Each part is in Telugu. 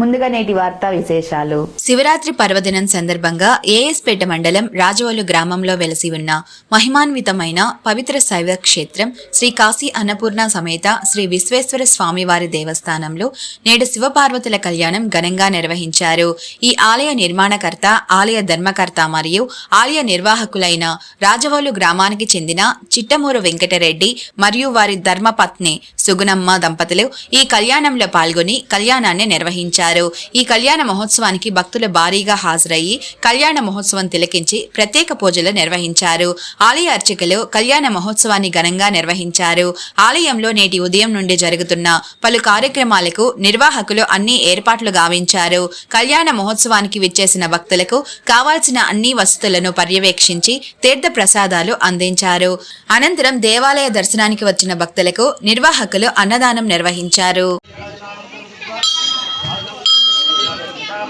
ముందుగా నేటి వార్తా విశేషాలు. శివరాత్రి పర్వదినం సందర్భంగా ఏఎస్పేట మండలం రాజవోలు గ్రామంలో వెలసి ఉన్న మహిమాన్వితమైన పవిత్ర శైవ క్షేత్రం శ్రీ కాశీ అన్నపూర్ణ సమేత శ్రీ విశ్వేశ్వర స్వామివారి దేవస్థానంలో నేడు శివపార్వతుల కళ్యాణం ఘనంగా నిర్వహించారు. ఈ ఆలయ నిర్మాణకర్త ఆలయ ధర్మకర్త మరియు ఆలయ నిర్వాహకులైన రాజవోలు గ్రామానికి చెందిన చిట్టమూరు వెంకటరెడ్డి మరియు వారి ధర్మపత్ని సుగుణమ్మ దంపతులు ఈ కళ్యాణంలో పాల్గొని కళ్యాణాన్ని నిర్వహించారు. ఈ కళ్యాణ మహోత్సవానికి భక్తులు భారీగా హాజరయ్యి కళ్యాణ మహోత్సవం తిలకించి ప్రత్యేక పూజలు నిర్వహించారు. ఆలయ అర్చకులు కళ్యాణ మహోత్సవాన్ని ఘనంగా నిర్వహించారు. ఆలయంలో నేటి ఉదయం నుండి జరుగుతున్న పలు కార్యక్రమాలకు నిర్వాహకులు అన్ని ఏర్పాట్లు గావించారు. కళ్యాణ మహోత్సవానికి విచ్చేసిన భక్తులకు కావాల్సిన అన్ని వసతులను పర్యవేక్షించి తీర్థ ప్రసాదాలు అందించారు. అనంతరం దేవాలయ దర్శనానికి వచ్చిన భక్తులకు నిర్వాహకులు అన్నదానం నిర్వహించారు.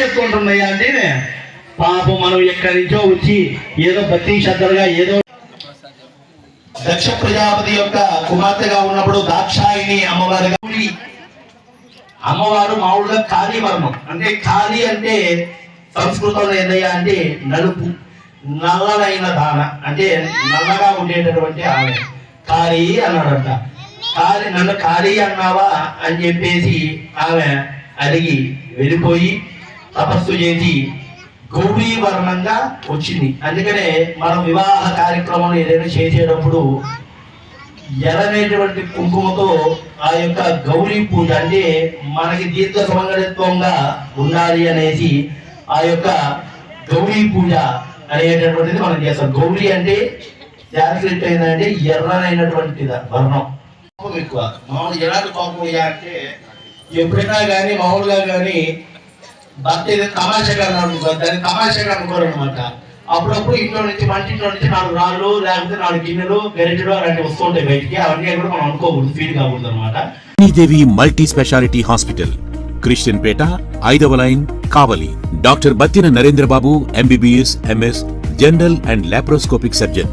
చేసుకుంటున్నాయా అంటే పాపం మనం ఎక్కడి నుంచో వచ్చి ఏదో భక్తి శ్రద్ధలుగా ఏదో దక్ష ప్రజాపతి యొక్క కుమార్తెగా ఉన్నప్పుడు దాక్షాయిని అమ్మవారిగా అమ్మవారు మామూలుగా కాళీ వర్ణం అంటే కాళీ అంటే సంస్కృతంలో ఏందయ్యా అంటే నలుపు నల్లనైన దాన. అంటే నల్లగా ఉండేటటువంటి ఆమె కాళీ అన్నాడంట. కాళీ నన్ను కాళీ అన్నావా అని చెప్పేసి ఆమె అడిగి వెళ్ళిపోయి తపస్సు చేసి గౌరీ వర్ణంగా వచ్చింది. అందుకనే మనం వివాహ కార్యక్రమం ఏదైనా చేసేటప్పుడు ఎర్రనేటువంటి కుంకుమతో ఆ యొక్క గౌరీ పూజ అంటే మనకి దీర్ఘ సుమంగళత్వంగా ఉండాలి అనేసి ఆ యొక్క గౌరీ పూజ అనేటటువంటిది మనం చేస్తాం. గౌరీ అంటే జాగ్రత్త ఏంటంటే ఎర్రనైనటువంటి వర్ణం. ఎక్కువ. మామూలు ఎలాంటి కోపం అంటే ఎప్పుడైనా కానీ మామూలుగా కానీ భర్త ఏదో తమాషగా అనుకో దాన్ని తమాషగా అనుకోరు అనమాట అప్పుడప్పుడు ఇంట్లో నుంచి వంటింట్లో నుంచి నాలుగు రాళ్ళు లేకపోతే నాలుగు గిన్నెలు గరిటెలు అలాంటివి వస్తుంటాయి బయటికి. అవన్నీ కూడా మనం అనుకోకూడదు ఫీల్ కాకూడదు అనమాట Sridevi multi speciality hospital Christianpet ఐదవ line Kavali. Doctor Battina Narendrababu MBBS MS general and laparoscopic surgeon.